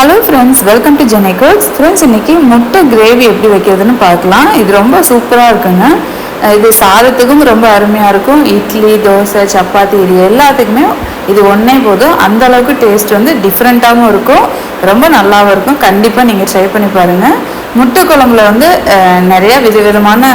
Hello friends welcome to ஜெனை கோட்ஸ் friends இன்னைக்கு முட்டை கிரேவி எப்படி வைக்கிறதுன்னு பார்க்கலாம். இது ரொம்ப சூப்பராக இருக்குங்க. இது சாதத்துக்கும் ரொம்ப அருமையாக இருக்கும். இட்லி தோசை சப்பாத்தி இது எல்லாத்துக்குமே இது ஒன்றே போதும். அந்த அளவுக்கு டேஸ்ட் வந்து டிஃப்ரெண்ட்டாகவும் இருக்கும். ரொம்ப நல்லாவும் இருக்கும். கண்டிப்பாக நீங்கள் ட்ரை பண்ணி பாருங்கள் முட்டை குழம்புல வந்து நிறையா விதவிதமான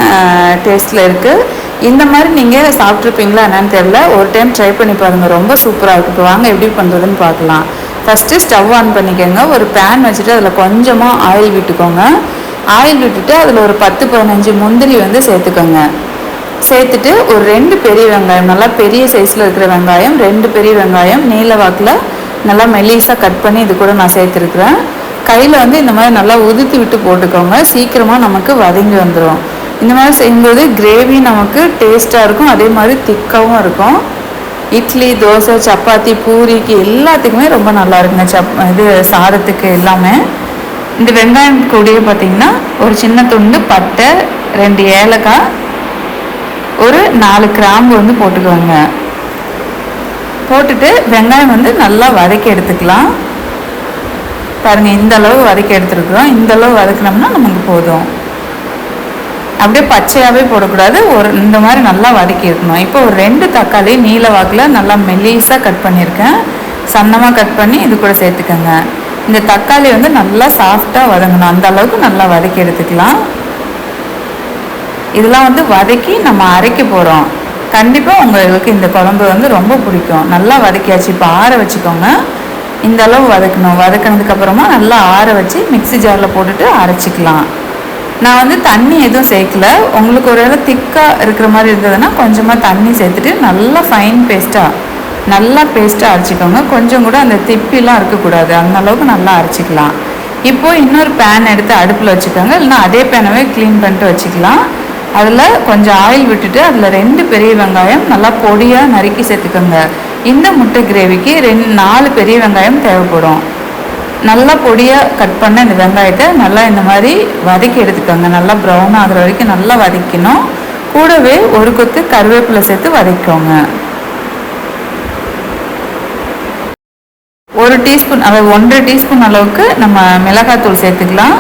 டேஸ்ட்டில் இருக்குது இந்த மாதிரி நீங்கள் சாப்பிட்ருப்பீங்களா என்னன்னு தெரியல. ஒரு டைம் ட்ரை பண்ணி பாருங்கள் ரொம்ப சூப்பராக இருக்கும் இப்போ வாங்க எப்படி பண்ணுறதுன்னு பார்க்கலாம். ஃபஸ்ட்டு ஸ்டவ் ஆன் பண்ணிக்கோங்க. ஒரு பேன் வச்சுட்டு அதில் கொஞ்சமாக ஆயில் விட்டுக்கோங்க. ஆயில் விட்டுட்டு அதில் ஒரு பத்து பதினஞ்சு முந்திரி வந்து சேர்த்துக்கோங்க. சேர்த்துட்டு ஒரு ரெண்டு பெரிய வெங்காயம் நல்லா பெரிய சைஸில் இருக்கிற வெங்காயம் ரெண்டு பெரிய வெங்காயம் நீல வாக்கில் நல்லா மெல்லிஸாக கட் பண்ணி இது கூட நான் சேர்த்துருக்குறேன். கையில் வந்து இந்த மாதிரி நல்லா உதித்து விட்டு போட்டுக்கோங்க. சீக்கிரமாக நமக்கு வதங்கி வந்துடும் இந்த மாதிரி செய்யும்போது கிரேவி நமக்கு டேஸ்ட்டாக இருக்கும். அதே மாதிரி திக்காகவும் இருக்கும். இட்லி தோசை சப்பாத்தி பூரிக்கு எல்லாத்துக்குமே ரொம்ப நல்லா இருக்குங்க. சப் இது சாதத்துக்கு எல்லாமே. இந்த வெங்காயம் கூடிய பார்த்திங்கன்னா ஒரு சின்ன துண்டு பட்டை ரெண்டு ஏலக்காய் ஒரு நாலு கிராம்பு வந்து போட்டுக்கோங்க. போட்டுட்டு வெங்காயம் வந்து நல்லா வதக்கி எடுத்துக்கலாம். பாருங்கள் இந்த அளவு வதக்கி எடுத்துருக்குறோம். இந்த அளவு வதக்கினோம்னா நமக்கு போதும். அப்படியே பச்சையாகவே போடக்கூடாது. ஒரு இந்த மாதிரி நல்லா வதக்கி இருக்கணும். இப்போ ஒரு ரெண்டு தக்காளி நீல வாக்கில் நல்லா மெல்லிஸாக கட் பண்ணியிருக்கேன். சன்னமாக கட் பண்ணி இது கூட சேர்த்துக்கோங்க. இந்த தக்காளி வந்து நல்லா சாஃப்டாக வதங்கணும். அந்த அளவுக்கு நல்லா வதக்கி எடுத்துக்கலாம். இதெல்லாம் வந்து வதக்கி நம்ம அரைக்க போகிறோம் கண்டிப்பாக உங்களுக்கு இந்த குழம்பு வந்து ரொம்ப பிடிக்கும். நல்லா வதக்கியாச்சு. இப்போ ஆற வச்சுக்கோங்க. இந்த அளவு வதக்கணும். வதக்கினதுக்கப்புறமா நல்லா ஆற வச்சு மிக்ஸி ஜாரில் போட்டுட்டு அரைச்சிக்கலாம். நான் வந்து தண்ணி எதுவும் சேர்க்கல. உங்களுக்கு ஒரு வேளை திக்காக இருக்கிற மாதிரி இருந்ததுன்னா கொஞ்சமாக தண்ணி சேர்த்துட்டு நல்லா ஃபைன் பேஸ்ட்டாக நல்லா பேஸ்ட்டாக அரைச்சிக்கோங்க. கொஞ்சம் கூட அந்த திப்பிலாம் இருக்கக்கூடாது. அந்த அளவுக்கு நல்லா அரைச்சிக்கலாம். இப்போது இன்னொரு பேன் எடுத்து அடுப்பில் வச்சுக்கோங்க. இல்லைன்னா அதே பேனவே க்ளீன் பண்ணிட்டு வச்சுக்கலாம். அதில் கொஞ்சம் ஆயில் விட்டுட்டு அதில் ரெண்டு பெரிய வெங்காயம் நல்லா பொடியாக நறுக்கி சேர்த்துக்கோங்க. இந்த முட்டை கிரேவிக்கு ரெண்டு நாலு பெரிய வெங்காயம் தேவைப்படும். நல்லா பொடியாக கட் பண்ண இந்த வெங்காயத்தை நல்லா இந்த மாதிரி வதக்கி எடுத்துக்கோங்க. நல்லா ப்ரௌன் ஆகிற வரைக்கும் நல்லா வதக்கணும். கூடவே ஒரு கொத்து கருவேப்பிலை சேர்த்து வதக்கிக்கோங்க. ஒரு டீஸ்பூன் அதாவது ஒன்றரை டீஸ்பூன் அளவுக்கு நம்ம மிளகாத்தூள் சேர்த்துக்கலாம்.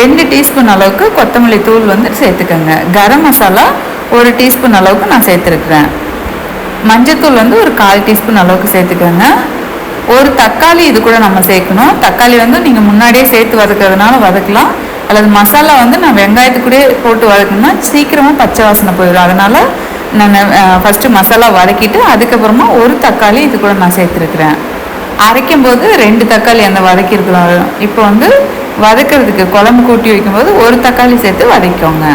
ரெண்டு டீஸ்பூன் அளவுக்கு கொத்தமல்லி தூள் வந்து சேர்த்துக்கோங்க. கரம் மசாலா ஒரு டீஸ்பூன் அளவுக்கு நான் சேர்த்துருக்குறேன். மஞ்சத்தூள் வந்து ஒரு கால் டீஸ்பூன் அளவுக்கு சேர்த்துக்கோங்க. ஒரு தக்காளி இது கூட நம்ம சேர்க்கணும். தக்காளி வந்து நீங்கள் முன்னாடியே சேர்த்து வதக்கிறதுனால வதக்கலாம். அல்லது மசாலா வந்து நான் வெங்காயத்துக்கூடயே போட்டு வதக்கணும்னா சீக்கிரமாக பச்சை வாசனை போயிடும். அதனால் நான் ஃபஸ்ட்டு மசாலா வதக்கிட்டு அதுக்கப்புறமா ஒரு தக்காளி இது கூட நான் சேர்த்துருக்குறேன். அரைக்கும் போது ரெண்டு தக்காளி அந்த வதக்கியிருக்கிறோம் இப்போ வந்து வதக்கிறதுக்கு குழம்பு கூட்டி வைக்கும்போது ஒரு தக்காளி சேர்த்து வதக்கிக்கோங்க.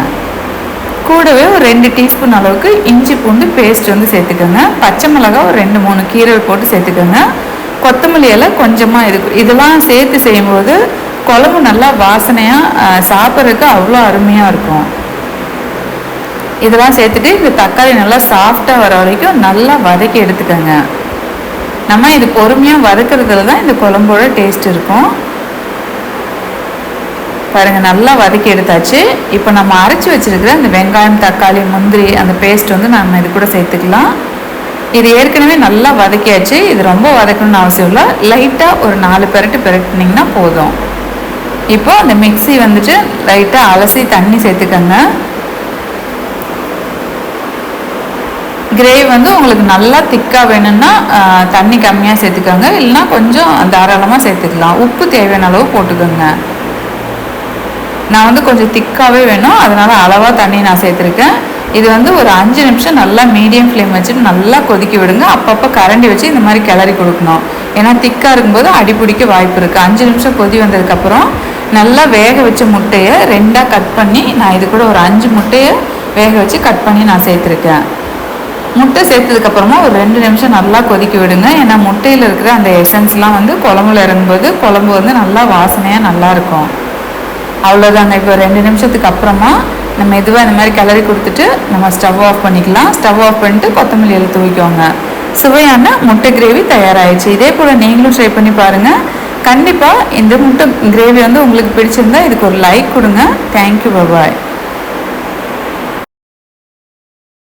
கூடவே ஒரு ரெண்டு டீஸ்பூன் அளவுக்கு இஞ்சி பூண்டு பேஸ்ட் வந்து சேர்த்துக்கோங்க. பச்சை மிளகா ஒரு ரெண்டு மூணு கீரை போட்டு சேர்த்துக்கோங்க. கொத்தமல்லி இலை கொஞ்சமாக இருக்கும் இதெல்லாம் சேர்த்து செய்யும்போது குழம்பு நல்லா வாசனையாக சாப்பிட்றதுக்கு அவ்வளோ அருமையாக இருக்கும். இதெல்லாம் சேர்த்துட்டு இந்த தக்காளி நல்லா சாஃப்டாக வர வரைக்கும் நல்லா வதக்கி எடுத்துக்கோங்க. நம்ம இது பொறுமையாக வதக்கிறதுல தான் இந்த குழம்போட டேஸ்ட் இருக்கும். பாருங்கள் நல்லா வதக்கி எடுத்தாச்சு. இப்போ நம்ம அரைச்சி வச்சிருக்கிற அந்த வெங்காயம் தக்காளி முந்திரி அந்த பேஸ்ட் வந்து நம்ம இது கூட சேர்த்துக்கலாம். இது ஏற்கனவே நல்லா வதக்கியாச்சு. இது ரொம்ப வதக்கணும்னு அவசியம் இல்லை. லைட்டாக ஒரு நாலு பெரட்டு பெரட்டினிங்கன்னா போதும். இப்போ அந்த மிக்ஸி வந்துட்டு லைட்டாக அலசி தண்ணி சேர்த்துக்கோங்க. கிரேவி வந்து உங்களுக்கு நல்லா திக்காக வேணும்னா தண்ணி கம்மியாக சேர்த்துக்கோங்க. இல்லைன்னா கொஞ்சம் தாராளமாக சேர்த்துக்கலாம். உப்பு தேவையான அளவு போட்டுக்கோங்க. நான் வந்து கொஞ்சம் திக்காகவே வேணும். அதனால் அளவாக தண்ணி நான் சேர்த்துருக்கேன். இது வந்து ஒரு அஞ்சு நிமிஷம் நல்லா மீடியம் ஃப்ளேம் வச்சுட்டு நல்லா கொதிக்க விடுங்க. அப்பப்போ கரண்டி வச்சு இந்த மாதிரி கிளறி கொடுக்கணும். ஏன்னா திக்காக இருக்கும்போது அடிப்பிடிக்க வாய்ப்பு இருக்குது அஞ்சு நிமிஷம் கொதி வந்ததுக்கப்புறம் நல்லா வேக வச்ச முட்டையை ரெண்டாக கட் பண்ணி நான் இது கூட ஒரு அஞ்சு முட்டையை வேக வச்சு கட் பண்ணி நான் சேர்த்துருக்கேன். முட்டை சேர்த்ததுக்கப்புறமா ஒரு ரெண்டு நிமிஷம் நல்லா கொதிக்க விடுங்க. ஏன்னா முட்டையில் இருக்கிற அந்த எசன்ஸ்லாம் வந்து குழம்புல இறங்கும்போது குழம்பு வந்து நல்லா வாசனையாக நல்லா இருக்கும். அவ்வளோதாங்க இப்போ ரெண்டு நிமிஷத்துக்கு அப்புறமா நம்ம மெதுவாக இந்த மாதிரி கிளறி கொடுத்துட்டு நம்ம ஸ்டவ் ஆஃப் பண்ணிக்கலாம். ஸ்டவ் ஆஃப் பண்ணிட்டு கொத்தமல்லி எழுத்து வைக்கோங்க சுவையான முட்டை கிரேவி தயாராகிடுச்சு இதே போல் நீங்களும் ட்ரை பண்ணி பாருங்கள் கண்டிப்பாக இந்த முட்டை கிரேவி வந்து உங்களுக்கு பிடிச்சிருந்தா இதுக்கு ஒரு லைக் கொடுங்க. Thank you bye bye